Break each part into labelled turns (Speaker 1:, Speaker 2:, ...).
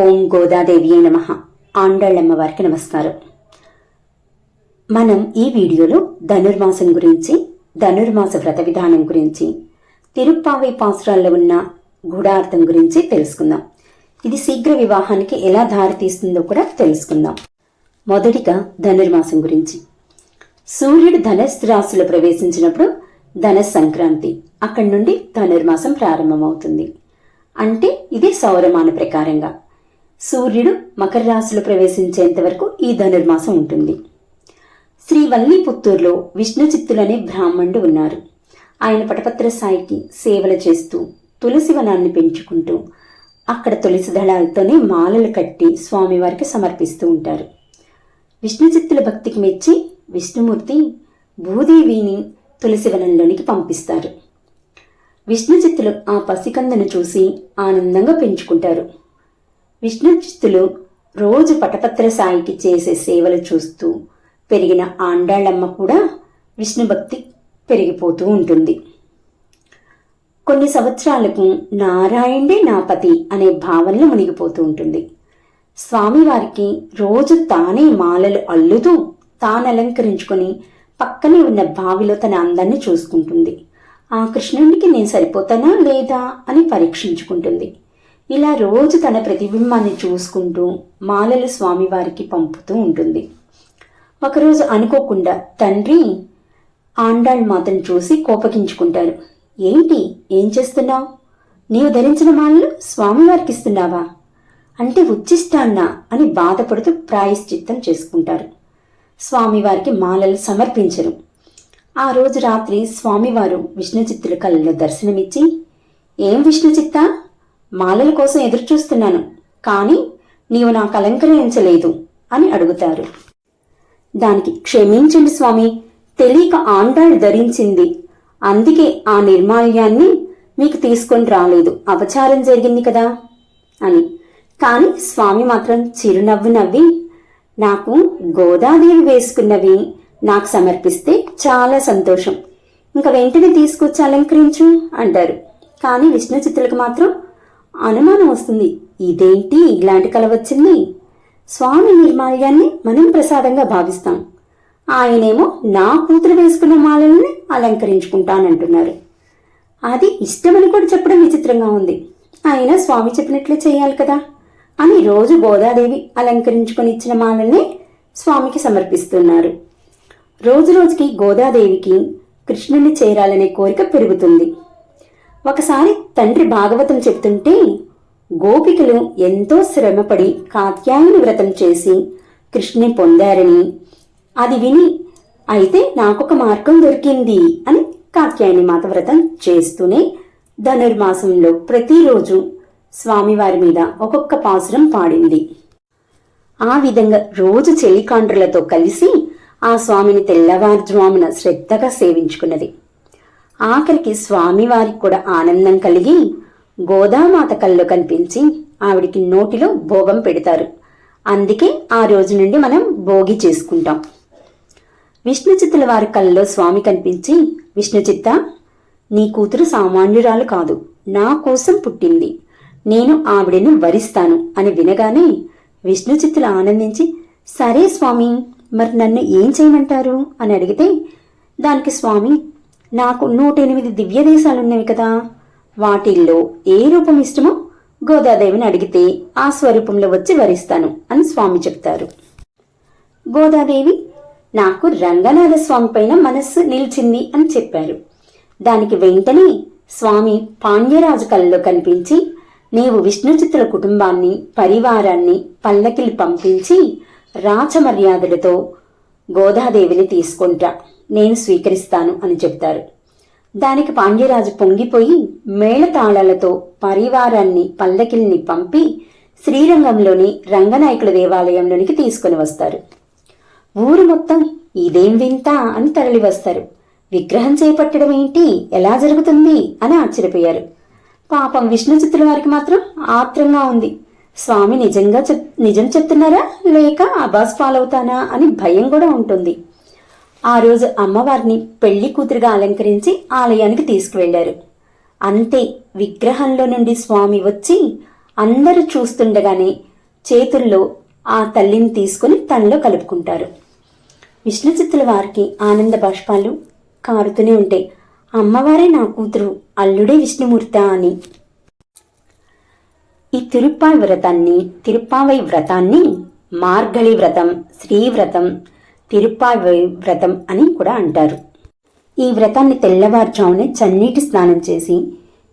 Speaker 1: ఓం గోదాదేవి నమ. ఆండాళ్ళమ్మ వారికి నమస్కారం. మనం ఈ వీడియోలో ధనుర్మాసం గురించి ధనుర్మాస వ్రత విధానం గురించి తిరుప్పావై పాసురాల్లో ఉన్న గూఢార్థం గురించి తెలుసుకుందాం. ఇది శీఘ్ర వివాహానికి ఎలా దారితీస్తుందో కూడా తెలుసుకుందాం. మొదటిగా ధనుర్మాసం గురించి. సూర్యుడు ధనస్సు రాశిలో ప్రవేశించినప్పుడు ధనస్ సంక్రాంతి అక్కడి నుండి ధనుర్మాసం ప్రారంభమవుతుంది. అంటే ఇది సౌరమాన ప్రకారంగా. సూర్యుడు మకర రాశిలో ప్రవేశించేంత వరకు ఈ ధనుర్మాసం ఉంటుంది. శ్రీ వల్లిపుత్తూరులో విష్ణు చిత్తులనే బ్రాహ్మణుడు ఉన్నారు. ఆయన పటపత్ర సాయికి సేవలు చేస్తూ తులసి వనాన్ని పెంచుకుంటూ అక్కడ తులసి దళాలతోనే మాలలు కట్టి స్వామివారికి సమర్పిస్తూ ఉంటారు. విష్ణు చిత్తుల భక్తికి మెచ్చి విష్ణుమూర్తి భూదేవిని తులసి వనంలోనికి పంపిస్తారు. విష్ణు చిత్తులు ఆ పసికందను చూసి ఆనందంగా పెంచుకుంటారు. విష్ణుచిత్తులు రోజు పటపత్ర సాయికి చేసే సేవలు చూస్తూ పెరిగిన ఆండాళ్ళమ్మ కూడా విష్ణుభక్తి పెరిగిపోతూ ఉంటుంది. కొన్ని సంవత్సరాలకు నారాయణే నా పతి అనే భావనలో మునిగిపోతూ ఉంటుంది. స్వామివారికి రోజు తానే మాలలు అల్లుతూ తాను అలంకరించుకొని పక్కనే ఉన్న బావిలో తన అందాన్ని చూసుకుంటుంది. ఆ కృష్ణుడికి నేను సరిపోతానా లేదా అని పరీక్షించుకుంటుంది. ఇలా రోజు తన ప్రతిబింబాన్ని చూసుకుంటూ మాలలు స్వామివారికి పంపుతూ ఉంటుంది. ఒకరోజు అనుకోకుండా తండ్రి ఆండాళ్ మాతను చూసి కోపగించుకుంటారు. ఏంటి? ఏం చేస్తున్నావు? నీవు ధరించిన మాలలు స్వామివారికి ఇస్తున్నావా? అంటే ఉచ్చిష్టాన్నా అని బాధపడుతూ ప్రాయశ్చిత్తం చేసుకుంటారు. స్వామివారికి మాలలు సమర్పించరు. ఆ రోజు రాత్రి స్వామివారు విష్ణుచిత్తుల కళ్ళలో దర్శనమిచ్చి ఏం విష్ణుచిత్త? మాలల కోసం ఎదురుచూస్తున్నాను కానీ నీవు నాకు అలంకరించలేదు అని అడుగుతారు. దానికి క్షమించండి స్వామి తెలియక ఆండాళ్ళు ధరించింది. అందుకే ఆ నిర్మాల్యాన్ని మీకు తీసుకొని రాలేదు. అపచారం జరిగింది కదా అని. కానీ స్వామి మాత్రం చిరునవ్వు నవ్వి నాకు గోదాదేవి వేసుకున్నవి నాకు సమర్పిస్తే చాలా సంతోషం. ఇంకా వెంటనే తీసుకొచ్చి అలంకరించు అంటారు. కానీ విష్ణు చిత్రులకు మాత్రం అనుమానం వస్తుంది. ఇదేంటి? ఇలాంటి కల వచ్చింది. స్వామి నిర్మాల్యాన్ని మనం ప్రసాదంగా భావిస్తాం. ఆయనేమో నా కూతురు వేసుకున్న మాలల్ని అలంకరించుకుంటానంటున్నారు. అది ఇష్టమని కూడా చెప్పడం విచిత్రంగా ఉంది. ఆయన స్వామి చెప్పినట్లే చేయాలి కదా? అని రోజు గోదాదేవి అలంకరించుకొని ఇచ్చిన మాలల్ని స్వామికి సమర్పిస్తున్నారు. రోజు రోజుకి గోదాదేవికి కృష్ణుని చేరాలనే కోరిక పెరుగుతుంది. ఒకసారి తండ్రి భాగవతం చెప్తుంటే గోపికలు ఎంతో శ్రమపడి కాత్యాయని వ్రతం చేసి కృష్ణుని పొందారని. అది విని అయితే నాకొక మార్గం దొరికింది అని కాత్యాయని మాత వ్రతం చేస్తూనే ధనుర్మాసంలో ప్రతిరోజు స్వామివారి మీద ఒక్కొక్క పాసురం పాడింది. ఆ విధంగా రోజు చెలికాండ్రులతో కలిసి ఆ స్వామిని తెల్లవారుజామున శ్రద్ధగా సేవించుకున్నది. ఆఖరికి స్వామివారికి కూడా ఆనందం కలిగి గోదామాత కళ్ళు కనిపించి ఆవిడికి నోటిలో భోగం పెడతారు. అందుకే ఆ రోజు నుండి మనం భోగి చేసుకుంటాం. విష్ణు చిత్తుల వారి కళ్ళలో స్వామి కనిపించి విష్ణు చిత్త నీ కూతురు సామాన్యురాలు కాదు. నా కోసం పుట్టింది. నేను ఆవిడను వరిస్తాను అని వినగానే విష్ణు చిత్తులు ఆనందించి సరే స్వామి మరి నన్ను ఏం చేయమంటారు? అని అడిగితే దానికి స్వామి నాకు నూట ఎనిమిది దివ్య దేశాలున్నవి కదా. వాటిల్లో ఏ రూపం ఇష్టమో గోదాదేవిని అడిగితే ఆ స్వరూపంలో వచ్చి వరిస్తాను అని స్వామి చెప్తారు. గోదాదేవి నాకు రంగనాథ స్వామి పైన మనస్సు నిలిచింది అని చెప్పారు. దానికి వెంటనే స్వామి పాండ్యరాజు కళ్ళలో కనిపించి నీవు విష్ణుచిత్తుల కుటుంబాన్ని పరివారాన్ని పల్లకిలు పంపించి రాచమర్యాదలతో గోదాదేవిని తీసుకుంటా. నేను స్వీకరిస్తాను అని చెప్తారు దానికి పాండ్యరాజు పొంగిపోయి మేళతాళాలతో పరివారాన్ని పల్లకిల్ని పంపి శ్రీరంగంలోని రంగనాయకుల దేవాలయంలోనికి తీసుకుని వస్తారు. ఊరు మొత్తం ఇదేం వింత అని తరలి వస్తారు. విగ్రహం చేపట్టడం ఏంటి? ఎలా జరుగుతుంది? అని ఆశ్చర్యపోయారు. పాపం విష్ణు చిత్రుల వారికి మాత్రం ఆత్రంగా ఉంది. స్వామి నిజంగా చెప్ నిజం చెప్తున్నారా? లేక అబాస్ పాలవుతానా? అని భయం కూడా ఉంటుంది. ఆ రోజు అమ్మవారిని పెళ్ళి కూతురుగా అలంకరించి ఆలయానికి తీసుకువెళ్ళారు అంతే విగ్రహంలో నుండి స్వామి వచ్చి అందరూ చూస్తుండగానే చేతుల్లో ఆ తల్లిని తీసుకొని తనలో కలుపుకుంటారు. విష్ణు చిత్తుల వారికి ఆనంద బాష్పాలు కారుతూనే ఉంటాయి. అమ్మవారే నా కూతురు అల్లుడే విష్ణుమూర్త అని. ఈ తిరుప్పాయ్ వ్రతాన్ని తిరుప్పావై వ్రతాన్ని మార్గళి వ్రతం శ్రీవ్రతం తిరుప్పావై వ్రతం అని కూడా అంటారు. ఈ వ్రతాన్ని తెల్లవారుజామునే చన్నీటి స్నానం చేసి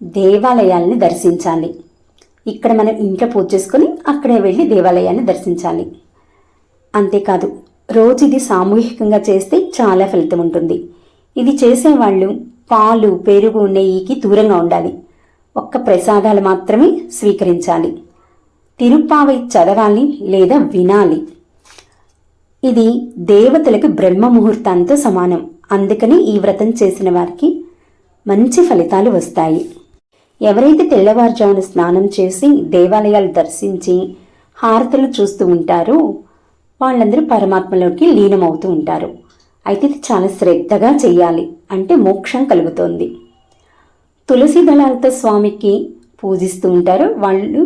Speaker 1: దేవాలయాల్ని దర్శించాలి. ఇక్కడ మనం ఇంట్లో పూజ చేసుకొని అక్కడే వెళ్ళి దేవాలయాన్ని దర్శించాలి. అంతేకాదు రోజు ఇది సామూహికంగా చేస్తే చాలా ఫలితం ఉంటుంది. ఇది చేసేవాళ్ళు పాలు పెరుగు నెయ్యికి దూరంగా ఉండాలి. ఒక్క ప్రసాదాలు మాత్రమే స్వీకరించాలి. తిరుప్పావై చదవాలి లేదా వినాలి. ఇది దేవతలకు బ్రహ్మ ముహూర్తంతో సమానం. అందుకని ఈ వ్రతం చేసిన వారికి మంచి ఫలితాలు వస్తాయి. ఎవరైతే తెల్లవారుజామున స్నానం చేసి దేవాలయాలు దర్శించి హారతలు చూస్తూ ఉంటారో వాళ్ళందరూ పరమాత్మలోకి లీనమవుతూ ఉంటారు. అయితే ఇది చాలా శ్రద్ధగా చేయాలి అంటే మోక్షం కలుగుతోంది. తులసి దళాలతో స్వామికి పూజిస్తూ ఉంటారు. వాళ్ళు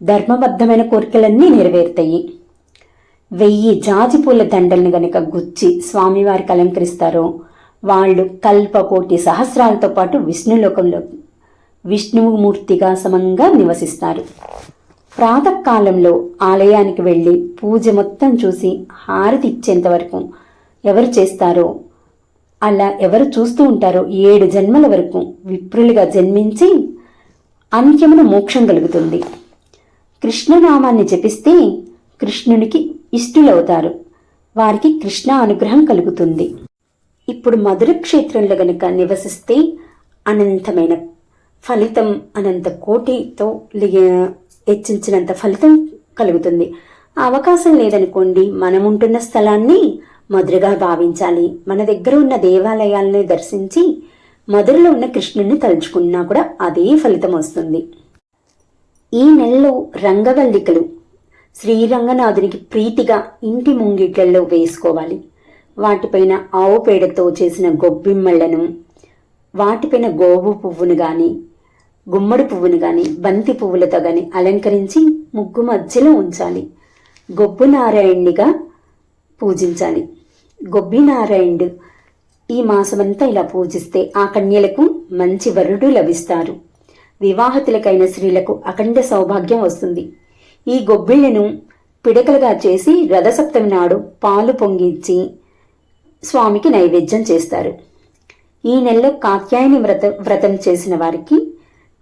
Speaker 1: ధర్మబద్ధమైన కోరికలన్నీ నెరవేరుతాయి. వెయ్యి జాజి పూల దండల్ని గనక గుచ్చి స్వామివారికి అలంకరిస్తారో వాళ్ళు కల్పకోటి సహస్రాలతో పాటు విష్ణులోకంలో విష్ణుమూర్తిగా సమంగా నివసిస్తారు. ప్రాతకాలంలో ఆలయానికి వెళ్ళి పూజ మొత్తం చూసి హారతి ఇచ్చేంత వరకు ఎవరు చేస్తారో అలా ఎవరు చూస్తూ ఉంటారో ఏడు జన్మల వరకు విప్రులుగా జన్మించి అంత్యమున మోక్షం కలుగుతుంది. కృష్ణనామాన్ని జపిస్తే కృష్ణునికి ఇష్టులవుతారు. వారికి కృష్ణ అనుగ్రహం కలుగుతుంది. ఇప్పుడు మధుర క్షేత్రంలో గనుక నివసిస్తే అనంతమైన ఫలితం అనంత కోటితో హెచ్చించినంత ఫలితం కలుగుతుంది. అవకాశం లేదనుకోండి మనం ఉంటున్న స్థలాన్ని మధురగా భావించాలి. మన దగ్గర ఉన్న దేవాలయాలను దర్శించి మధురలో ఉన్న కృష్ణుని తలుచుకున్నా కూడా అదే ఫలితం వస్తుంది. ఈ నెలలో రంగవల్లికలు శ్రీరంగనాథునికి ప్రీతిగా ఇంటి ముంగిట్లలో వేసుకోవాలి. వాటిపైన ఆవు పేడతో చేసిన గొబ్బిమ్మళ్ళను వాటిపైన గోవు పువ్వును గాని గుమ్మడి పువ్వును గాని బంతి పువ్వులతో గాని అలంకరించి ముగ్గు మధ్యలో ఉంచాలి. గొబ్బు నారాయణ్నిగా పూజించాలి. గొబ్బి నారాయణుడు ఈ మాసమంతా ఇలా పూజిస్తే ఆ కన్యలకు మంచి వరుడు లభిస్తారు. వివాహతులకైన స్త్రీలకు అఖండ సౌభాగ్యం వస్తుంది. ఈ గొబ్బిళ్ళను పిడకలుగా చేసి రథసప్తమి నాడు పాలు పొంగించి స్వామికి నైవేద్యం చేస్తారు. ఈ నెలలో కాత్యాయని వ్రత వ్రతం చేసిన వారికి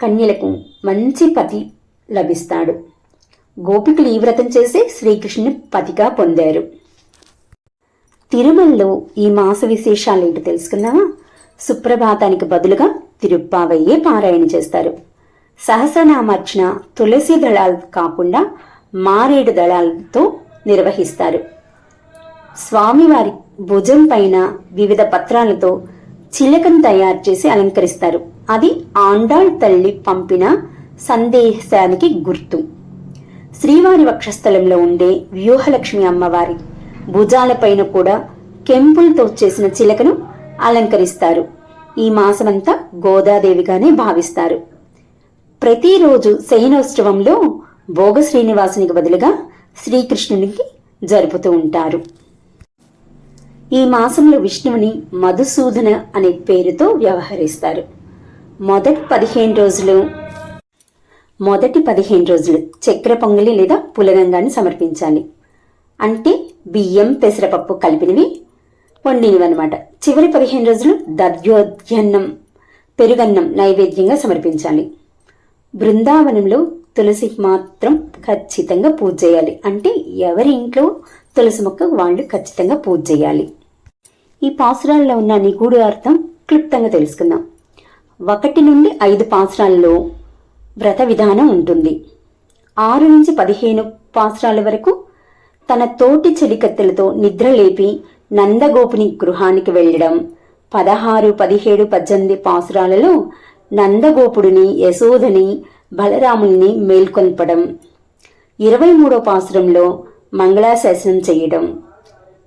Speaker 1: కన్యలకు మంచి పతి లభిస్తాడు. గోపికలు ఈ వ్రతం చేసి శ్రీకృష్ణుని పతిగా పొందారు. తిరుమలలో ఈ మాస విశేషాలు ఏంటో తెలుసుకుందామా? సుప్రభాతానికి బదులుగా తిరుప్పావయ్యే పారాయణ చేస్తారు. సహస్రనామార్చన తులసి దళాలు కాకుండా మారేడు దళాలతో నిర్వహిస్తారు. స్వామివారి భుజం పైన వివిధ పత్రాలతో చిలకను తయారు చేసి అలంకరిస్తారు. అది ఆండాళ్ తల్లి పంపిన సందేశానికి గుర్తు. శ్రీవారి వక్షస్థలంలో ఉండే వ్యూహలక్ష్మి అమ్మవారి భుజాలపైన కూడా కెంపులతో చేసిన చిలకను అలంకరిస్తారు. ఈ మాసమంతా గోదాదేవిగానే భావిస్తారు. ప్రతిరోజు శయనోత్సవంలో భోగ శ్రీనివాసునికి బదులుగా శ్రీకృష్ణునికి జరుపుతూ ఉంటారు. ఈ మాసంలో విష్ణువుని మధుసూదన అనే పేరుతో వ్యవహరిస్తారు. మొదటి పదిహేను రోజులు మొదటి పదిహేను రోజులు చక్కెర పొంగలి లేదా పులగంగాన్ని సమర్పించాలి. అంటే బియ్యం పెసరపప్పు కలిపినవి వండినవి అనమాట చివరి పదిహేను రోజులు దద్యోధ్యన్నం పెరుగన్నం నైవేద్యంగా సమర్పించాలి. బృందావనంలో తులసికి మాత్రం ఖచ్చితంగా పూజ చేయాలి. అంటే ఎవరి ఇంట్లో తులసి మొక్క వాళ్ళు ఖచ్చితంగా పూజ చేయాలి. ఈ పాసురాల్లో ఉన్న నిగూఢ అర్థం క్లుప్తంగా తెలుసుకుందాం. ఒకటి నుండి ఐదు పాసురాల్లో వ్రత విధానం ఉంటుంది. ఆరు నుంచి పదిహేను పాసురాల వరకు తన తోటి చెలికత్తెలతో నిద్ర లేపి నందగోపుని గృహానికి వెళ్ళడం పదహారు పదిహేడు పద్దెనిమిది పాసురాలలో నందగోపుడిని యశోదని బలరాముల్ని మేల్కొల్పడం. ఇరవై మూడో పాసురంలో మంగళాశాసనం చేయడం.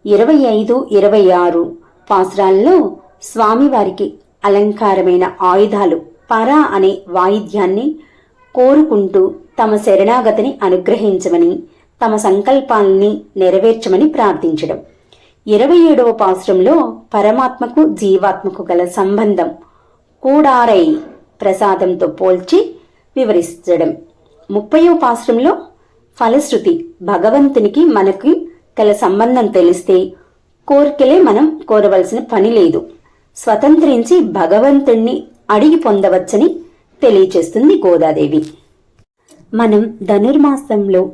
Speaker 1: ఇరవై ఐదు ఇరవై ఆరు పాసురాల్లో స్వామివారికి అలంకారమైన ఆయుధాలు పర అనే వాయిద్యాన్ని కోరుకుంటూ తమ శరణాగతిని అనుగ్రహించమని తమ సంకల్పాలని నెరవేర్చమని ప్రార్థించడం. ఇరవై ఏడవ పాసురంలో పరమాత్మకు జీవాత్మకు గల సంబంధం. కూడారై ప్రసాదంతో పోల్చి వివరించడం. ముప్పయో పాశ్రంలో ఫలశ్రుతి భగవంతునికి మనకి గల సంబంధం తెలిస్తే కోరికలే మనం కోరవలసిన పని లేదు. స్వతంత్రించి భగవంతుణ్ణి అడిగి పొందవచ్చని తెలియచేస్తుంది గోదాదేవి. మనం ధనుర్మాసంలో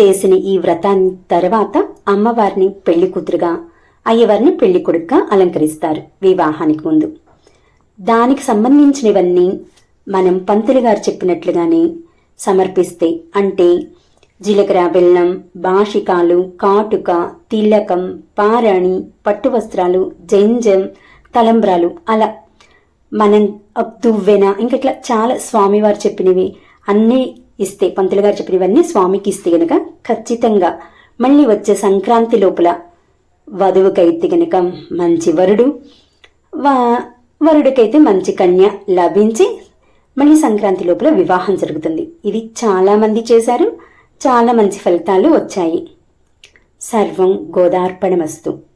Speaker 1: చేసిన ఈ వ్రతాన్ని తర్వాత అమ్మవారిని పెళ్ళి కూతురుగా అయ్యవారిని పెళ్ళి కొడుకుగా అలంకరిస్తారు వివాహానికి ముందు. దానికి సంబంధించినవన్నీ మనం పంతులు గారు చెప్పినట్లుగానే సమర్పిస్తే అంటే జీలకర్ర బెల్లం బాషికాలు కాటుక తిలకం పారాణి పట్టు వస్త్రాలు జంజం తలంబ్రాలు అలా. మనం దువ్వెన ఇంకా ఇట్లా చాలా స్వామివారు చెప్పినవి అన్నీ ఇస్తే పంతులు గారు చెప్పినవన్నీ స్వామికి ఇస్తే గనక ఖచ్చితంగా మళ్ళీ వచ్చే సంక్రాంతి లోపల వధువుకైతే గనక మంచి వరుడు వా వరుడికైతే మంచి కన్య లభించి మళ్ళీ సంక్రాంతి లోపల వివాహం జరుగుతుంది. ఇది చాలామంది చేశారు. చాలా మంచి ఫలితాలు వచ్చాయి. సర్వం గోదార్పణమస్తు.